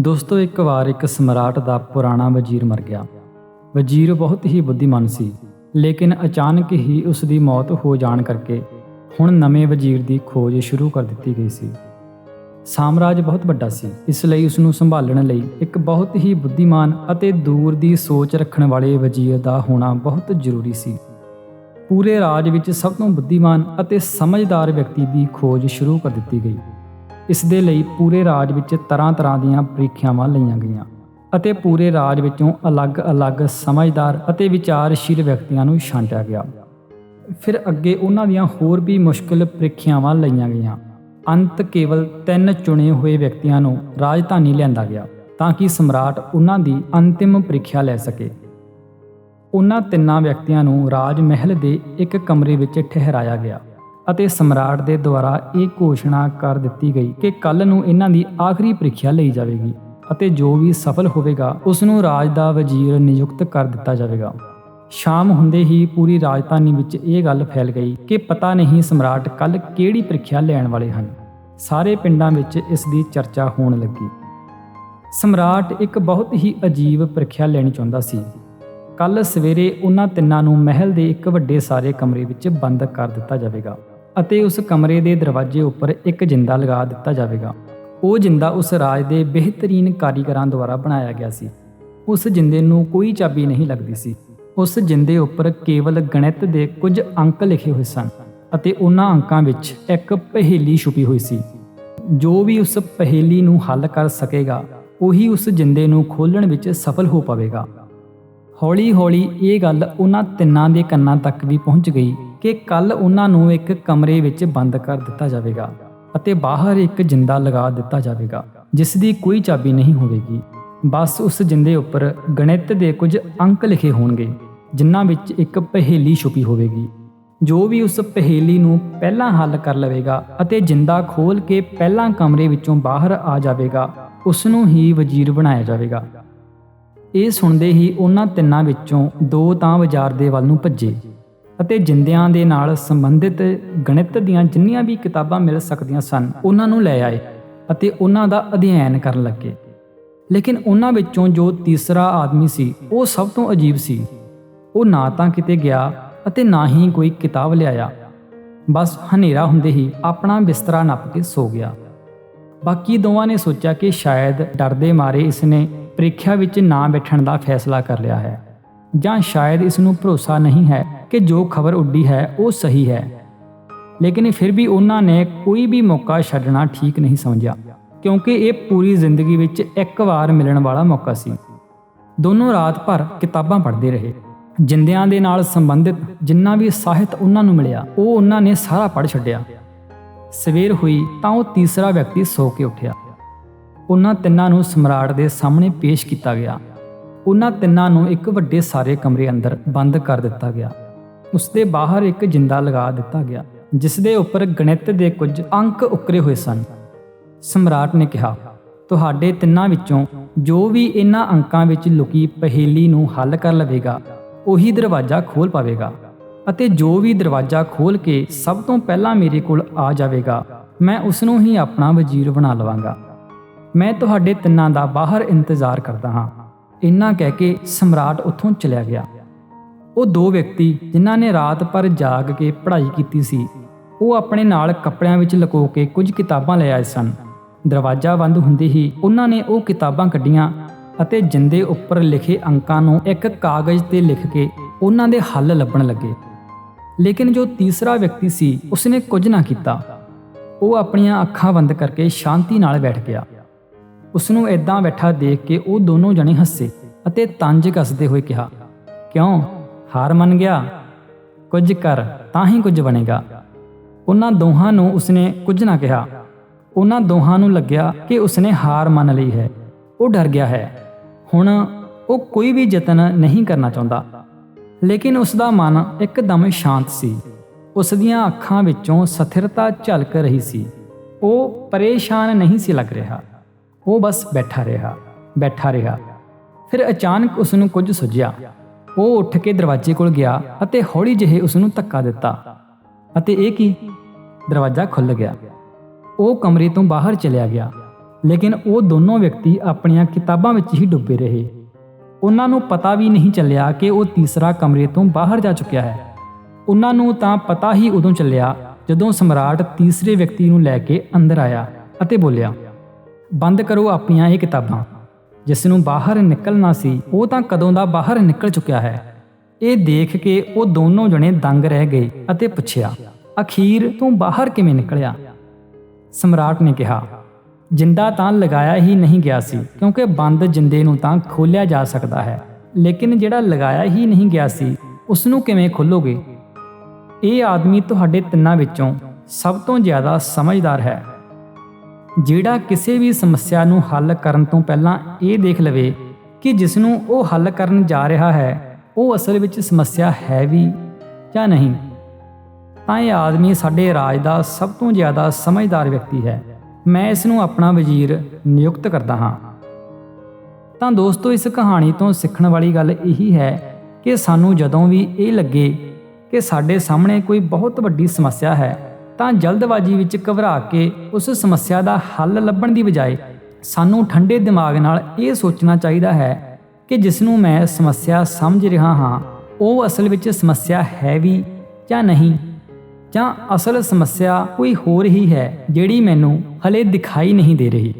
ਦੋਸਤੋ, ਇੱਕ ਵਾਰ ਇੱਕ ਸਮਰਾਟ ਦਾ ਪੁਰਾਣਾ ਵਜ਼ੀਰ ਮਰ ਗਿਆ। ਵਜ਼ੀਰ ਬਹੁਤ ਹੀ ਬੁੱਧੀਮਾਨ ਸੀ, ਲੇਕਿਨ ਅਚਾਨਕ ਹੀ ਉਸ ਦੀ ਮੌਤ ਹੋ ਜਾਣ ਕਰਕੇ ਹੁਣ ਨਵੇਂ ਵਜ਼ੀਰ ਦੀ ਖੋਜ ਸ਼ੁਰੂ ਕਰ ਦਿੱਤੀ ਗਈ ਸੀ। ਸਾਮਰਾਜ ਬਹੁਤ ਵੱਡਾ ਸੀ, ਇਸ ਲਈ ਉਸ ਨੂੰ ਸੰਭਾਲਣ ਲਈ ਇੱਕ ਬਹੁਤ ਹੀ ਬੁੱਧੀਮਾਨ ਅਤੇ ਦੂਰ ਦੀ ਸੋਚ ਰੱਖਣ ਵਾਲੇ ਵਜ਼ੀਰ ਦਾ ਹੋਣਾ ਬਹੁਤ ਜ਼ਰੂਰੀ ਸੀ। ਪੂਰੇ ਰਾਜ ਵਿੱਚ ਸਭ ਤੋਂ ਬੁੱਧੀਮਾਨ ਅਤੇ ਸਮਝਦਾਰ ਵਿਅਕਤੀ ਦੀ ਖੋਜ ਸ਼ੁਰੂ ਕਰ ਦਿੱਤੀ ਗਈ। ਇਸ ਦੇ ਲਈ ਪੂਰੇ ਰਾਜ ਵਿੱਚ ਤਰ੍ਹਾਂ-ਤਰ੍ਹਾਂ ਦੀਆਂ ਪ੍ਰੀਖਿਆਵਾਂ ਲਈਆਂ ਗਈਆਂ ਅਤੇ ਪੂਰੇ ਰਾਜ ਵਿੱਚੋਂ ਅਲੱਗ-ਅਲੱਗ ਸਮਝਦਾਰ ਅਤੇ ਵਿਚਾਰਸ਼ੀਲ ਵਿਅਕਤੀਆਂ ਨੂੰ ਛਾਂਟਿਆ ਗਿਆ। ਫਿਰ ਅੱਗੇ ਉਹਨਾਂ ਦੀਆਂ ਹੋਰ ਵੀ ਮੁਸ਼ਕਲ ਪ੍ਰੀਖਿਆਵਾਂ ਲਈਆਂ ਗਈਆਂ। ਅੰਤ ਕੇਵਲ ਤਿੰਨ ਚੁਣੇ ਹੋਏ ਵਿਅਕਤੀਆਂ ਨੂੰ ਰਾਜਧਾਨੀ ਲਿਆਂਦਾ ਗਿਆ ਤਾਂ ਕਿ ਸਮਰਾਟ ਉਹਨਾਂ ਦੀ ਅੰਤਿਮ ਪ੍ਰੀਖਿਆ ਲੈ ਸਕੇ। ਉਹਨਾਂ ਤਿੰਨਾਂ ਵਿਅਕਤੀਆਂ ਨੂੰ ਰਾਜ ਮਹਿਲ ਦੇ ਇੱਕ ਕਮਰੇ ਵਿੱਚ ਠਹਿਰਾਇਆ ਗਿਆ। ਅਤੇ ਸਮਰਾਟ ਦੇ ਦੁਆਰਾ ਇਹ ਘੋਸ਼ਣਾ ਕਰ ਦਿੱਤੀ ਗਈ ਕਿ ਕੱਲ ਨੂੰ ਇਹਨਾਂ ਦੀ ਆਖਰੀ ਪ੍ਰੀਖਿਆ ਲਈ ਜਾਵੇਗੀ ਅਤੇ ਜੋ ਵੀ ਸਫਲ ਹੋਵੇਗਾ, ਉਸ ਨੂੰ ਰਾਜ ਦਾ ਵਜ਼ੀਰ ਨਿਯੁਕਤ ਕਰ ਦਿੱਤਾ ਜਾਵੇਗਾ। ਸ਼ਾਮ ਹੁੰਦੇ ਹੀ ਪੂਰੀ ਰਾਜਧਾਨੀ ਵਿੱਚ ਇਹ ਗੱਲ ਫੈਲ ਗਈ ਕਿ ਪਤਾ ਨਹੀਂ ਸਮਰਾਟ ਕੱਲ ਕਿਹੜੀ ਪ੍ਰੀਖਿਆ ਲੈਣ ਵਾਲੇ ਹਨ। ਸਾਰੇ ਪਿੰਡਾਂ ਵਿੱਚ ਇਸ ਦੀ ਚਰਚਾ ਹੋਣ ਲੱਗੀ। ਸਮਰਾਟ ਇੱਕ ਬਹੁਤ ਹੀ ਅਜੀਬ ਪ੍ਰੀਖਿਆ ਲੈਣੀ ਚਾਹੁੰਦਾ ਸੀ। ਕੱਲ ਸਵੇਰੇ ਉਹਨਾਂ ਤਿੰਨਾਂ ਨੂੰ ਮਹਿਲ ਦੇ ਇੱਕ ਵੱਡੇ ਸਾਰੇ ਕਮਰੇ ਵਿੱਚ ਬੰਦ ਕਰ ਦਿੱਤਾ ਜਾਵੇਗਾ। ਅਤੇ ਉਸ ਕਮਰੇ ਦੇ ਦਰਵਾਜ਼ੇ ਉੱਪਰ ਇੱਕ ਜਿੰਦਾ ਲਗਾ ਦਿੱਤਾ ਜਾਵੇਗਾ। ਉਹ ਜਿੰਦਾ ਉਸ ਰਾਜ ਦੇ ਬਿਹਤਰੀਨ ਕਾਰੀਗਰਾਂ ਦੁਆਰਾ ਬਣਾਇਆ ਗਿਆ ਸੀ। ਉਸ ਜਿੰਦੇ ਨੂੰ ਕੋਈ ਚਾਬੀ ਨਹੀਂ ਲੱਗਦੀ ਸੀ। ਉਸ ਜਿੰਦੇ ਉੱਪਰ ਕੇਵਲ ਗਣਿਤ ਦੇ ਕੁਝ ਅੰਕ ਲਿਖੇ ਹੋਏ ਸਨ ਅਤੇ ਉਹਨਾਂ ਅੰਕਾਂ ਵਿੱਚ ਇੱਕ ਪਹੇਲੀ ਛੁਪੀ ਹੋਈ ਸੀ। ਜੋ ਵੀ ਉਸ ਪਹੇਲੀ ਨੂੰ ਹੱਲ ਕਰ ਸਕੇਗਾ, ਉਹੀ ਉਸ ਜਿੰਦੇ ਨੂੰ ਖੋਲਣ ਵਿੱਚ ਸਫਲ ਹੋ ਪਾਵੇਗਾ। ਹੌਲੀ-ਹੌਲੀ ਇਹ ਗੱਲ ਉਹਨਾਂ ਤਿੰਨਾਂ ਦੇ ਕੰਨਾਂ ਤੱਕ ਵੀ ਪਹੁੰਚ ਗਈ। ਕਿ ਕੱਲ ਉਹਨਾਂ ਨੂੰ ਇੱਕ ਕਮਰੇ ਵਿੱਚ ਬੰਦ ਕਰ ਦਿੱਤਾ ਜਾਵੇਗਾ ਅਤੇ ਬਾਹਰ ਇੱਕ ਜਿੰਦਾ ਲਗਾ ਦਿੱਤਾ ਜਾਵੇਗਾ, ਜਿਸ ਦੀ ਕੋਈ ਚਾਬੀ ਨਹੀਂ ਹੋਵੇਗੀ। ਬਸ ਉਸ ਜਿੰਦੇ ਉੱਪਰ ਗਣਿਤ ਦੇ ਕੁਝ ਅੰਕ ਲਿਖੇ ਹੋਣਗੇ, ਜਿਨ੍ਹਾਂ ਵਿੱਚ ਇੱਕ ਪਹੇਲੀ ਛੁਪੀ ਹੋਵੇਗੀ। ਜੋ ਵੀ ਉਸ ਪਹੇਲੀ ਨੂੰ ਪਹਿਲਾਂ ਹੱਲ ਕਰ ਲਵੇਗਾ ਅਤੇ ਜਿੰਦਾ ਖੋਲ ਕੇ ਪਹਿਲਾਂ ਕਮਰੇ ਵਿੱਚੋਂ ਬਾਹਰ ਆ ਜਾਵੇਗਾ, ਉਸ ਨੂੰ ਹੀ ਵਜ਼ੀਰ ਬਣਾਇਆ ਜਾਵੇਗਾ। ਇਹ ਸੁਣਦੇ ਹੀ ਉਹਨਾਂ ਤਿੰਨਾਂ ਵਿੱਚੋਂ ਦੋ ਤਾਂ ਬਾਜ਼ਾਰ ਦੇ ਵੱਲ ਨੂੰ ਭੱਜੇ। ਅਤੇ ਜਿੰਦਿਆਂ ਦੇ ਨਾਲ ਸੰਬੰਧਿਤ ਗਣਿਤ ਦੀਆਂ ਜਿੰਨੀਆਂ ਵੀ ਕਿਤਾਬਾਂ ਮਿਲ ਸਕਦੀਆਂ ਸਨ, ਉਹਨਾਂ ਨੂੰ ਲੈ ਆਏ ਅਤੇ ਉਹਨਾਂ ਦਾ ਅਧਿਐਨ ਕਰਨ ਲੱਗੇ। ਲੇਕਿਨ ਉਹਨਾਂ ਵਿੱਚੋਂ ਜੋ ਤੀਸਰਾ ਆਦਮੀ ਸੀ, ਉਹ ਸਭ ਤੋਂ ਅਜੀਬ ਸੀ। ਉਹ ਨਾ ਤਾਂ ਕਿਤੇ ਗਿਆ ਅਤੇ ਨਾ ਹੀ ਕੋਈ ਕਿਤਾਬ ਲਿਆਇਆ। ਬਸ ਹਨੇਰਾ ਹੁੰਦੇ ਹੀ ਆਪਣਾ ਬਿਸਤਰਾ ਨੱਪ ਕੇ ਸੋ ਗਿਆ। ਬਾਕੀ ਦੋਵਾਂ ਨੇ ਸੋਚਿਆ ਕਿ ਸ਼ਾਇਦ ਡਰਦੇ ਮਾਰੇ ਇਸਨੇ ਪ੍ਰੀਖਿਆ ਵਿੱਚ ਨਾ ਬੈਠਣ ਦਾ ਫੈਸਲਾ ਕਰ ਲਿਆ ਹੈ, ਜਾਂ ਸ਼ਾਇਦ ਇਸ ਨੂੰ ਭਰੋਸਾ ਨਹੀਂ ਹੈ ਕਿ ਜੋ ਖਬਰ ਉੱਡੀ ਹੈ, ਉਹ ਸਹੀ ਹੈ। ਲੇਕਿਨ ਫਿਰ ਵੀ ਉਹਨਾਂ ਨੇ ਕੋਈ ਵੀ ਮੌਕਾ ਛੱਡਣਾ ਠੀਕ ਨਹੀਂ ਸਮਝਿਆ, ਕਿਉਂਕਿ ਇਹ ਪੂਰੀ ਜ਼ਿੰਦਗੀ ਵਿੱਚ ਇੱਕ ਵਾਰ ਮਿਲਣ ਵਾਲਾ ਮੌਕਾ ਸੀ। ਦੋਨੋਂ ਰਾਤ ਭਰ ਕਿਤਾਬਾਂ ਪੜ੍ਹਦੇ ਰਹੇ। ਜਿੰਦਿਆਂ ਦੇ ਨਾਲ ਸੰਬੰਧਿਤ ਜਿੰਨਾ ਵੀ ਸਾਹਿਤ ਉਹਨਾਂ ਨੂੰ ਮਿਲਿਆ, ਉਹ ਉਹਨਾਂ ਨੇ ਸਾਰਾ ਪੜ੍ਹ ਛੱਡਿਆ। ਸਵੇਰ ਹੋਈ ਤਾਂ ਉਹ ਤੀਸਰਾ ਵਿਅਕਤੀ ਸੌ ਕੇ ਉੱਠਿਆ। ਉਹਨਾਂ ਤਿੰਨਾਂ ਨੂੰ ਸਮਰਾਟ ਦੇ ਸਾਹਮਣੇ ਪੇਸ਼ ਕੀਤਾ ਗਿਆ। ਉਹਨਾਂ ਤਿੰਨਾਂ ਨੂੰ ਇੱਕ ਵੱਡੇ ਸਾਰੇ ਕਮਰੇ ਅੰਦਰ ਬੰਦ ਕਰ ਦਿੱਤਾ ਗਿਆ। ਉਸ ਦੇ ਬਾਹਰ ਇੱਕ ਜਿੰਦਾ ਲਗਾ ਦਿੱਤਾ ਗਿਆ ਜਿਸ ਦੇ ਉੱਪਰ ਗਣਿਤ ਦੇ ਕੁਝ ਅੰਕ ਉਕਰੇ ਹੋਏ ਸਨ। ਸਮਰਾਟ ਨੇ ਕਿਹਾ, ਤੁਹਾਡੇ ਤਿੰਨਾਂ ਵਿੱਚੋਂ ਜੋ ਵੀ ਇਹਨਾਂ ਅੰਕਾਂ ਵਿੱਚ ਲੁਕੀ ਪਹੇਲੀ ਨੂੰ ਹੱਲ ਕਰ ਲਵੇਗਾ, ਉਹੀ ਦਰਵਾਜ਼ਾ ਖੋਲ ਪਾਵੇਗਾ ਅਤੇ ਜੋ ਵੀ ਦਰਵਾਜ਼ਾ ਖੋਲ ਕੇ ਸਭ ਤੋਂ ਪਹਿਲਾਂ ਮੇਰੇ ਕੋਲ ਆ ਜਾਵੇਗਾ, ਮੈਂ ਉਸ ਨੂੰ ਹੀ ਆਪਣਾ ਵਜ਼ੀਰ ਬਣਾ ਲਵਾਂਗਾ। ਮੈਂ ਤੁਹਾਡੇ ਤਿੰਨਾਂ ਦਾ ਬਾਹਰ ਇੰਤਜ਼ਾਰ ਕਰਦਾ ਹਾਂ। ਇੰਨਾ ਕਹਿ ਕੇ ਸਮਰਾਟ ਉੱਥੋਂ ਚਲਿਆ ਗਿਆ। ਉਹ ਦੋ ਵਿਅਕਤੀ ਜਿਨ੍ਹਾਂ ਨੇ ਰਾਤ ਭਰ ਜਾਗ ਕੇ ਪੜ੍ਹਾਈ ਕੀਤੀ ਸੀ, ਉਹ ਆਪਣੇ ਨਾਲ ਕੱਪੜਿਆਂ ਵਿੱਚ ਲੁਕੋ ਕੇ ਕੁਝ ਕਿਤਾਬਾਂ ਲੈ ਆਏ ਸਨ। ਦਰਵਾਜ਼ਾ ਬੰਦ ਹੁੰਦੇ ਹੀ ਉਹਨਾਂ ਨੇ ਉਹ ਕਿਤਾਬਾਂ ਕੱਢੀਆਂ ਅਤੇ ਜਿੰਦੇ ਉੱਪਰ ਲਿਖੇ ਅੰਕਾਂ ਨੂੰ ਇੱਕ ਕਾਗਜ਼ ਤੇ ਲਿਖ ਕੇ ਉਹਨਾਂ ਦੇ ਹੱਲ ਲੱਭਣ ਲੱਗੇ। ਲੇਕਿਨ ਜੋ ਤੀਸਰਾ ਵਿਅਕਤੀ ਸੀ, ਉਸਨੇ ਕੁਝ ਨਾ ਕੀਤਾ। ਉਹ ਆਪਣੀਆਂ ਅੱਖਾਂ ਬੰਦ ਕਰਕੇ ਸ਼ਾਂਤੀ ਨਾਲ ਬੈਠ ਗਿਆ। ਉਸ ਨੂੰ ਇਦਾਂ ਬੈਠਾ ਦੇਖ ਕੇ ਉਹ ਦੋਨੋਂ ਜਣੇ ਹੱਸੇ ਅਤੇ ਤੰਜ ਕੱਸਦੇ ਹੋਏ ਕਿਹਾ, ਕਿਉਂ? ਹਾਰ ਮੰਨ ਗਿਆ। ਕੁਝ ਕਰ ਤਾਂ ਹੀ ਕੁਝ ਬਣੇਗਾ। ਉਹਨਾਂ ਦੋਹਾਂ ਨੂੰ ਉਸਨੇ ਕੁਝ ਨਾ ਕਿਹਾ। ਉਹਨਾਂ ਦੋਹਾਂ ਨੂੰ ਲੱਗਿਆ ਕਿ ਉਸਨੇ ਹਾਰ ਮੰਨ ਲਈ ਹੈ। ਉਹ ਡਰ ਗਿਆ ਹੈ। ਹੁਣ ਉਹ ਕੋਈ ਵੀ ਯਤਨ ਨਹੀਂ ਕਰਨਾ ਚਾਹੁੰਦਾ। ਲੇਕਿਨ ਉਸ ਦਾ ਮਨ ਇੱਕਦਮ ਸ਼ਾਂਤ ਸੀ। ਉਸ ਦੀਆਂ ਅੱਖਾਂ ਵਿੱਚੋਂ ਸਥਿਰਤਾ ਝਲਕ ਰਹੀ ਸੀ। ਉਹ ਪਰੇਸ਼ਾਨ ਨਹੀਂ ਸੀ ਲੱਗ ਰਿਹਾ। ਉਹ ਬਸ ਬੈਠਾ ਰਿਹਾ। ਬੈਠਾ ਰਿਹਾ। ਫਿਰ ਅਚਾਨਕ ਉਸ ਨੂੰ ਕੁਝ ਸੁਝਿਆ। ਉਹ ਉੱਠ ਕੇ ਦਰਵਾਜ਼ੇ ਕੋਲ ਗਿਆ ਅਤੇ ਹੌਲੀ ਜਿਹੇ ਉਸ ਨੂੰ ਧੱਕਾ ਦਿੱਤਾ ਅਤੇ ਇਹ ਕੀ? ਦਰਵਾਜ਼ਾ ਖੁੱਲ ਗਿਆ। ਉਹ ਕਮਰੇ ਤੋਂ ਬਾਹਰ ਚਲਿਆ ਗਿਆ, ਲੇਕਿਨ ਉਹ ਦੋਨੋਂ ਵਿਅਕਤੀ ਆਪਣੀਆਂ ਕਿਤਾਬਾਂ ਵਿੱਚ ਹੀ ਡੁੱਬੇ ਰਹੇ। ਉਹਨਾਂ ਨੂੰ ਪਤਾ ਵੀ ਨਹੀਂ ਚੱਲਿਆ ਕਿ ਉਹ ਤੀਸਰਾ ਕਮਰੇ ਤੋਂ ਬਾਹਰ ਜਾ ਚੁੱਕਿਆ ਹੈ। ਉਹਨਾਂ ਨੂੰ ਤਾਂ ਪਤਾ ਹੀ ਉਦੋਂ ਚੱਲਿਆ ਜਦੋਂ ਸਮਰਾਟ ਤੀਸਰੇ ਵਿਅਕਤੀ ਨੂੰ ਲੈ ਕੇ ਅੰਦਰ ਆਇਆ ਅਤੇ ਬੋਲਿਆ, ਬੰਦ ਕਰੋ ਆਪਣੀਆਂ ਇਹ ਕਿਤਾਬਾਂ। ਜਿਸ ਨੂੰ ਬਾਹਰ ਨਿਕਲਣਾ ਸੀ, ਉਹ ਤਾਂ ਕਦੋਂ ਦਾ ਬਾਹਰ ਨਿਕਲ ਚੁੱਕਿਆ ਹੈ। ਇਹ ਦੇਖ ਕੇ ਉਹ ਦੋਨੋਂ ਜਣੇ ਦੰਗ ਰਹਿ ਗਏ ਅਤੇ ਪੁੱਛਿਆ, ਅਖੀਰ ਤੂੰ ਬਾਹਰ ਕਿਵੇਂ ਨਿਕਲਿਆ? ਸਮਰਾਟ ਨੇ ਕਿਹਾ, ਜਿੰਦਾ ਤਾਂ ਲਗਾਇਆ ਹੀ ਨਹੀਂ ਗਿਆ ਸੀ, ਕਿਉਂਕਿ ਬੰਦ ਜਿੰਦੇ ਨੂੰ ਤਾਂ ਖੋਲਿਆ ਜਾ ਸਕਦਾ ਹੈ। ਲੇਕਿਨ ਜਿਹੜਾ ਲਗਾਇਆ ਹੀ ਨਹੀਂ ਗਿਆ ਸੀ ਉਸ ਨੂੰ ਕਿਵੇਂ ਖੋਲੋਗੇ? ਇਹ ਆਦਮੀ ਤੁਹਾਡੇ ਤਿੰਨਾਂ ਵਿੱਚੋਂ ਸਭ ਤੋਂ ਜ਼ਿਆਦਾ ਸਮਝਦਾਰ ਹੈ। ਜਿਹੜਾ ਕਿਸੇ ਵੀ ਸਮੱਸਿਆ ਨੂੰ ਹੱਲ ਕਰਨ ਤੋਂ ਪਹਿਲਾਂ ਇਹ ਦੇਖ ਲਵੇ ਕਿ ਜਿਸ ਨੂੰ ਉਹ ਹੱਲ ਕਰਨ ਜਾ ਰਿਹਾ ਹੈ, ਉਹ ਅਸਲ ਵਿੱਚ ਸਮੱਸਿਆ ਹੈ ਵੀ ਜਾਂ ਨਹੀਂ। ਤਾਂ ਇਹ ਆਦਮੀ ਸਾਡੇ ਰਾਜ ਦਾ ਸਭ ਤੋਂ ਜ਼ਿਆਦਾ ਸਮਝਦਾਰ ਵਿਅਕਤੀ ਹੈ। ਮੈਂ ਇਸ ਨੂੰ ਆਪਣਾ ਵਜ਼ੀਰ ਨਿਯੁਕਤ ਕਰਦਾ ਹਾਂ। ਤਾਂ ਦੋਸਤੋ, ਇਸ ਕਹਾਣੀ ਤੋਂ ਸਿੱਖਣ ਵਾਲੀ ਗੱਲ ਇਹੀ ਹੈ ਕਿ ਸਾਨੂੰ ਜਦੋਂ ਵੀ ਇਹ ਲੱਗੇ ਕਿ ਸਾਡੇ ਸਾਹਮਣੇ ਕੋਈ ਬਹੁਤ ਵੱਡੀ ਸਮੱਸਿਆ ਹੈ ਤਾਂ ਜਲਦਬਾਜ਼ੀ ਵਿੱਚ ਘਬਰਾ ਕੇ ਉਸ ਸਮੱਸਿਆ ਦਾ ਹੱਲ ਲੱਭਣ ਦੀ ਬਜਾਏ ਸਾਨੂੰ ਠੰਡੇ ਦਿਮਾਗ ਨਾਲ ਇਹ ਸੋਚਣਾ ਚਾਹੀਦਾ ਹੈ ਕਿ ਜਿਸ ਨੂੰ ਮੈਂ ਸਮੱਸਿਆ ਸਮਝ ਰਿਹਾ ਹਾਂ, ਉਹ ਅਸਲ ਵਿੱਚ ਸਮੱਸਿਆ ਹੈ ਵੀ ਜਾਂ ਨਹੀਂ? ਜਾਂ ਅਸਲ ਸਮੱਸਿਆ ਕੋਈ ਹੋਰ ਹੀ ਹੈ ਜਿਹੜੀ ਮੈਨੂੰ ਹਲੇ ਦਿਖਾਈ ਨਹੀਂ ਦੇ ਰਹੀ?